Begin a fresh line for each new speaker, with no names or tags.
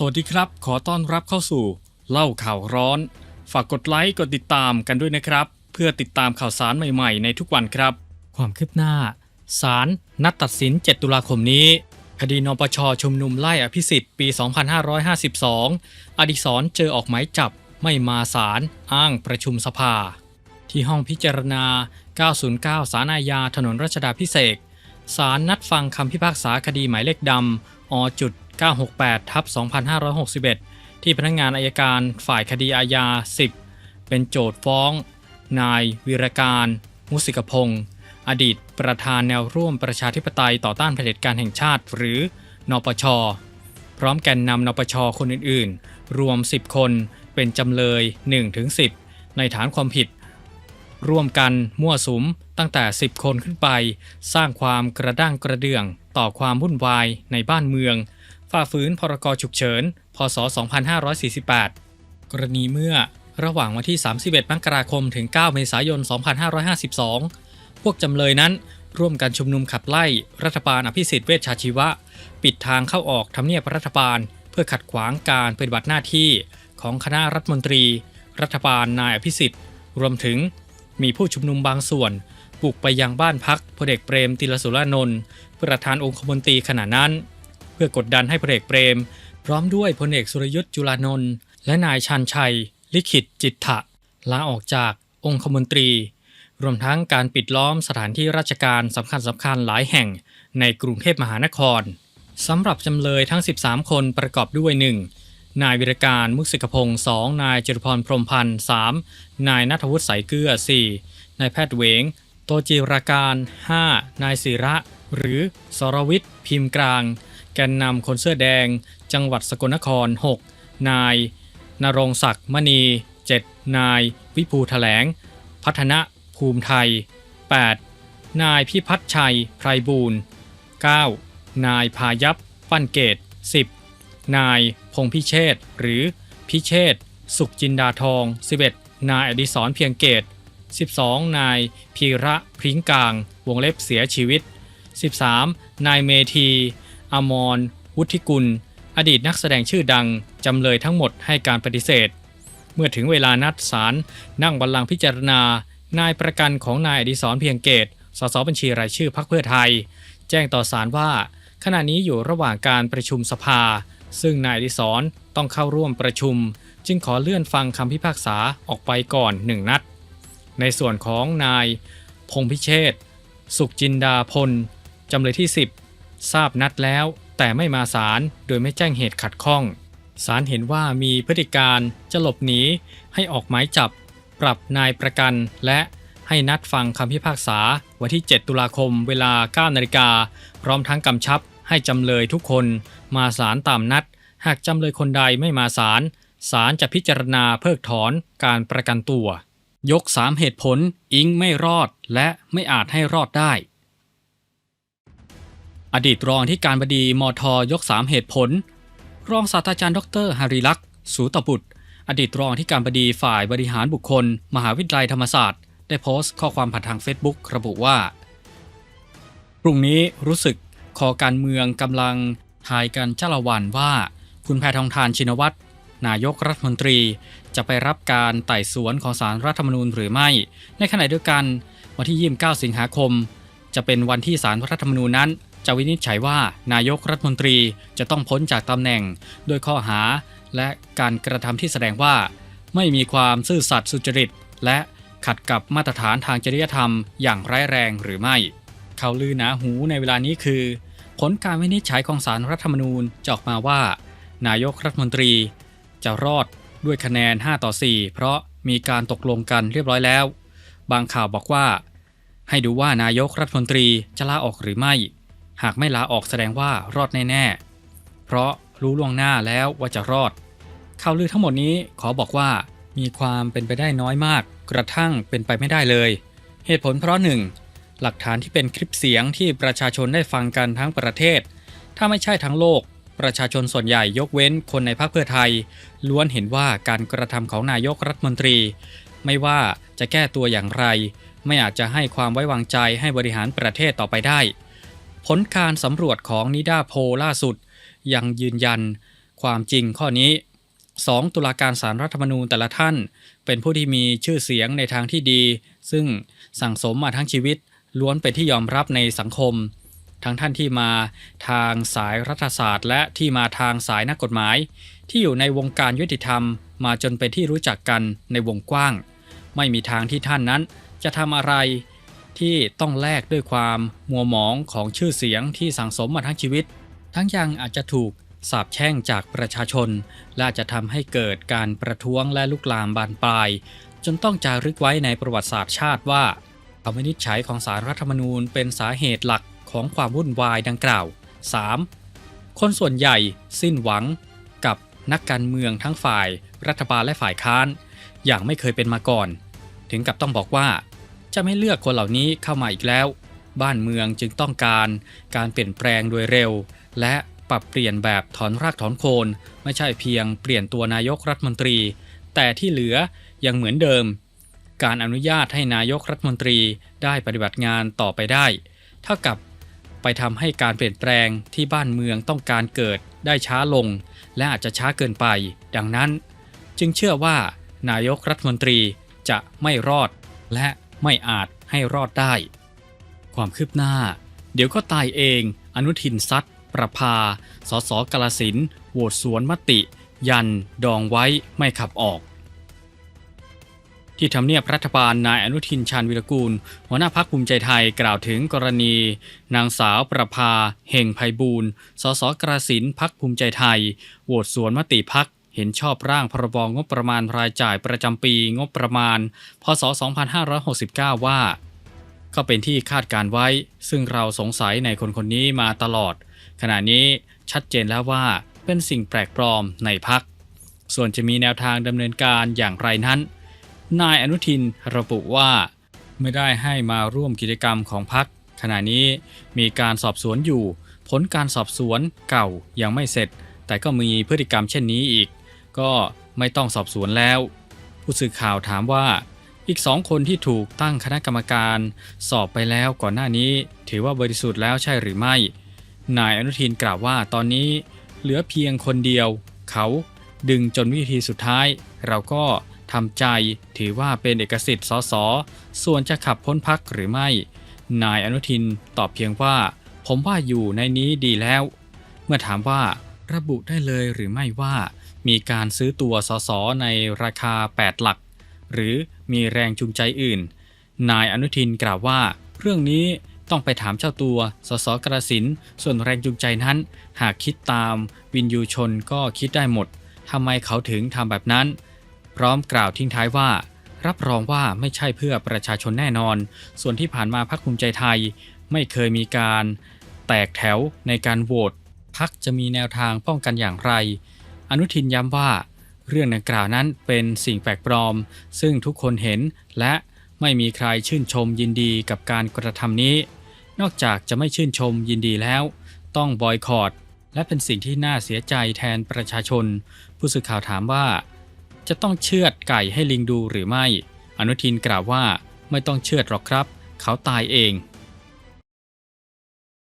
สวัสดีครับ ขอต้อนรับเข้าสู่ เล่าข่าวร้อน ฝากกดไลค์กดติดตามกันด้วยนะครับ เพื่อติดตามข่าวสารใหม่ๆ ในทุกวันครับ ความคืบหน้าศาลนัดตัดสิน 7 ตุลาคมนี้ คดีนปชชุมนุมไล่อภิสิทธิ์ปี 2552 อดิศรเจอออกหมายจับไม่มาศาลอ้างประชุมสภา ที่ห้องพิจารณา 909 สารอาญาถนนรัชดาพิเศษศาลนัดฟังคำพิพากษาคดีหมายเลขดำอจุด 968ทับ2561 ที่พนักงานอายการฝ่ายคดีอาญา 10 เป็นโจทย์ฟ้อง นายวีรการ มุสิกพงศ์อดีตประธานแนวร่วมประชาธิปไตยต่อต้านเผด็จการแห่งชาติ หรือนปช พร้อมแกนนำนปช คนอื่น ๆ รวม 10 คนเป็นจำเลย 1-10 ในฐานความผิด ร่วมกันมั่วสุมตั้งแต่ 10 คนขึ้นไป สร้างความกระด้างกระเดื่องต่อความวุ่นวายในบ้านเมือง ฝ่าฝืนพรกฉุกเฉิน พศ 2548 กรณีเมื่อระหว่างวันที่ 31 มกราคม ถึง 9 เมษายน 2552 พวกจำเลยนั้นร่วมกันชุมนุมขับไล่รัฐบาลอภิสิทธิ์เวชชาชีวะ ปิดทางเข้าออกทำเนียบรัฐบาล เพื่อขัดขวางการปฏิบัติหน้าที่ของคณะรัฐมนตรี รัฐบาลนายอภิสิทธิ์รวมถึงมีผู้ชุมนุมบางส่วนบุกไปยังบ้านพักพลเอกเปรมติลสุรานนท์ประธานองคมนตรีขณะนั้น พื่อกดดันให้พลเอกเปรม พร้อมด้วยพลเอกสุรยุทธ์จุลานนท์และนายชันชัย ลิขิตจิตถะลาออกจากองคมนตรี รวมทั้งการปิดล้อมสถานที่ราชการสำคัญสำคัญหลายแห่งในกรุงเทพมหานครสำหรับจำเลยทั้ง 13 คนประกอบด้วย 1. นายวิรการมุกสิกพงศ์ 2. นายจตุพรพรมพันธ์ 3. นายนัทวุฒิสายเกลือ 4. นายแพทย์เวง โตจิราการ 5. นายศิระ หรือ สรวิทย์พิมพ์กลาง กนนำคนเสื้อแดง จังหวัดสกลนคร 6. นาย นรงศักดิ์มณี 7. นาย วิภูแถลง พัฒนะภูมิไทย 8. นายพิพัฒชัยไพรบูรณ์ 9. นายพายัพปั้นเกต 10. นายพงพิเชษหรือพิเชษสุขจินดาทอง 11. นายอดิศรเพียงเกต 12. นายพีระพริ้งกลาง วงเล็บเสียชีวิต 13. นายเมธี อมร วุฒิกุล อดีตนักแสดงชื่อดัง จำเลยทั้งหมดให้การปฏิเสธ เมื่อถึงเวลานัดศาลนั่งบัลลังก์พิจารณา นายประกันของนายอดิศรเพียงเกต สสบัญชีรายชื่อพรรคเพื่อไทย แจ้งต่อศาลว่า ขณะนี้อยู่ระหว่างการประชุมสภา ซึ่งนายอดิศรต้องเข้าร่วมประชุม จึงขอเลื่อนฟังคำพิพากษาออกไปก่อนหนึ่งนัด ในส่วนของนายพงพิเชษสุขจินดาพล จำเลยที่ 10 ทราบนัดแล้ว แต่ไม่มาศาลโดยไม่แจ้งเหตุขัดข้องศาลเห็นว่ามีพฤติการจะหลบหนีให้ออกหมายจับ ปรับนายประกันและให้นัดฟังคำพิพากษาวันที่ 7 ตุลาคมเวลา 9 นาฬิกา พร้อมทั้งกำชับให้จำเลยทุกคนมาศาลตามนัด หากจำเลยคนใดไม่มาศาลศาลจะพิจารณาเพิกถอนการประกันตัว ยก 3 เหตุผลอิงไม่รอดและไม่อาจให้รอดได้ อดีตรองที่การบดีมทยก 3 เหตุผล รองศาสตราจารย์ดรหาริลักษ์ สูตบุตร อดีตรองที่การบดีฝ่ายบริหารบุคคล มหาวิทยาลัยธรรมศาสตร์ ได้โพสต์ข้อความผ่านทาง Facebook ระบุว่าพรุ่งนี้รู้สึกคอการเมืองกำลังทายกันจ้าละวันว่า คุณแพทองทานชินวัตรนายกรัฐมนตรีจะไปรับการไต่สวนของสารรัฐธรรมนูญหรือไม่ ในขณะเดียวกัน วันที่ 29 สิงหาคม จะเป็นวันที่สารรัฐธรรมนูญนั้น จะวินิจฉัยว่านายกรัฐมนตรีจะต้องพ้นจากตำแหน่งโดยข้อหา และการกระทำที่แสดงว่า ไม่มีความซื่อสัตย์สุจริต และขัดกับมาตรฐานทางจริยธรรมอย่างร้ายแรงหรือไม่ข่าวลือหนาหูในเวลานี้คือ ผลการวินิจฉัยของสารรัฐธรรมนูญจะออกมาว่า นายกรัฐมนตรี จะรอดด้วยคะแนน 5 ต่อ 4 เพราะมีการตกลงกันเรียบร้อยแล้ว บางข่าวบอกว่า ให้ดูว่านายกรัฐมนตรีจะลาออกหรือไม่ หากไม่ลาออกแสดงว่ารอดแน่ๆ เพราะรู้ล่วงหน้าแล้วว่าจะรอด ข่าวลือทั้งหมดนี้ขอบอกว่ามีความเป็นไปได้น้อยมาก กระทั่งเป็นไปไม่ได้เลย เหตุผลเพราะหนึ่งหลักฐานที่เป็นคลิปเสียงที่ประชาชนได้ฟังกันทั้งประเทศ ถ้าไม่ใช่ทั้งโลก ประชาชนส่วนใหญ่ยกเว้นคนในพรรคเพื่อไทย ล้วนเห็นว่าการกระทำของนายกรัฐมนตรี ไม่ว่าจะแก้ตัวอย่างไร ไม่อาจจะให้ความไว้วางใจให้บริหารประเทศต่อไปได้ ผลการสำรวจของนิดาโพล่าสุด ยังยืนยันความจริงข้อนี้ 2. ตุลาการสารรัฐธรรมนูญแต่ละท่าน เป็นผู้ที่มีชื่อเสียงในทางที่ดี ซึ่งสั่งสมมาทั้งชีวิต ล้วนเป็นที่ยอมรับในสังคม ทั้งท่านที่มาทางสายรัฐศาสตร์ และที่มาทางสายนักกฎหมาย ที่อยู่ในวงการยุติธรรม มาจนเป็นที่รู้จักกันในวงกว้าง ไม่มีทางที่ท่านนั้นจะทำอะไร ที่ต้องแลกด้วยความมัวหมองของชื่อเสียงที่สั่งสมมาทั้งชีวิต ทั้งยังอาจจะถูกสาปแช่งจากประชาชน และอาจจะทำให้เกิดการประท้วงและลุกลามบานปลาย จนต้องจารึกไว้ในประวัติศาสตร์ชาติว่าคำวินิจฉัยของสารรัฐธรรมนูญเป็นสาเหตุหลักของความวุ่นวายดังกล่าว 3. คนส่วนใหญ่สิ้นหวังกับนักการเมืองทั้งฝ่าย รัฐบาลและฝ่ายค้าน อย่างไม่เคยเป็นมาก่อน ถึงกับต้องบอกว่า จะไม่เลือกคนเหล่านี้เข้ามาอีกแล้ว บ้านเมืองจึงต้องการการเปลี่ยนแปลงโดยเร็ว และปรับเปลี่ยนแบบถอนรากถอนโคน ไม่ใช่เพียงเปลี่ยนตัวนายกรัฐมนตรี แต่ที่เหลือยังเหมือนเดิม การอนุญาตให้นายกรัฐมนตรีได้ปฏิบัติงานต่อไปได้ เท่ากับไปทำให้การเปลี่ยนแปลงที่บ้านเมืองต้องการเกิดได้ช้าลง และอาจจะช้าเกินไป ดังนั้น จึงเชื่อว่านายกรัฐมนตรีจะไม่รอดและ ไม่อาจให้รอดได้ ความคืบหน้า เดี๋ยวก็ตายเอง อนุทินซัดประภา สสกาลสินโหวตสวนมติ ยัน ดองไว้ไม่ขับออก ที่ทำเนียบรัฐบาลนายอนุทินชาญวิรกูล หัวหน้าพักภูมิใจไทยกล่าวถึงกรณี นางสาวประภาเฮงไพบูลสสกราสินพักภูมิใจไทยโหวตสวนมติพัก เห็นชอบร่างพรบงบประมาณรายจ่ายประจำปีงบประมาณ พศ 2569 ว่า ก็เป็นที่คาดการไว้ ซึ่งเราสงสัยในคนคนนี้มาตลอด ขณะนี้ชัดเจนแล้วว่าเป็นสิ่งแปลกปลอมในพัก ส่วนจะมีแนวทางดำเนินการอย่างไรนั้น นายอนุทินระบุว่าไม่ได้ให้มาร่วมกิจกรรมของพักขณะนี้มีการสอบสวนอยู่ ผลการสอบสวนเก่ายังไม่เสร็จ แต่ก็มีพฤติกรรมเช่นนี้อีก ก็ไม่ต้องสอบสวนแล้ว ผู้สื่อข่าวถามว่า อีกสองคนที่ถูกตั้งคณะกรรมการ สอบไปแล้วก่อนหน้านี้ ถือว่าบริสุทธิ์แล้วใช่หรือไม่ นายอนุทินกล่าวว่าตอนนี้เหลือเพียงคนเดียว เขาดึงจนวิธีสุดท้าย เราก็ทำใจถือว่าเป็นเอกสิทธิ์สสส่วนจะขับพ้นพักหรือไม่ นายอนุทินตอบเพียงว่า ผมว่าอยู่ในนี้ดีแล้ว เมื่อถามว่าระบุได้เลยหรือไม่ว่า มีการซื้อตัวสสในราคา 8 หลัก หรือมีแรงจูงใจอื่น นายอนุทินกล่าวว่า เรื่องนี้ต้องไปถามเจ้าตัว สสกระสิน ส่วนแรงจูงใจนั้น หากคิดตามวินยูชนก็คิดได้หมด ทำไมเขาถึงทำแบบนั้น พร้อมกล่าวทิ้งท้ายว่า รับรองว่าไม่ใช่เพื่อประชาชนแน่นอน ส่วนที่ผ่านมาพรรคภูมิใจไทย ไม่เคยมีการ แตกแถวในการโหวตพักจะมีแนวทางป้องกันอย่างไร อนุทินย้ำว่า เรื่องดังกล่าวนั้นเป็นสิ่งแปลกปลอม ซึ่งทุกคนเห็นและไม่มีใครชื่นชมยินดีกับการกระทำนี้ นอกจากจะไม่ชื่นชมยินดีแล้ว ต้องบอยคอรดและเป็นสิ่งที่น่าเสียใจแทนประชาชน ผู้สื่อข่าวถามว่า จะต้องเชือดไก่ให้ลิงดูหรือไม่ อนุทินกล่าวว่าไม่ต้องเชือดหรอกครับ เขาตายเอง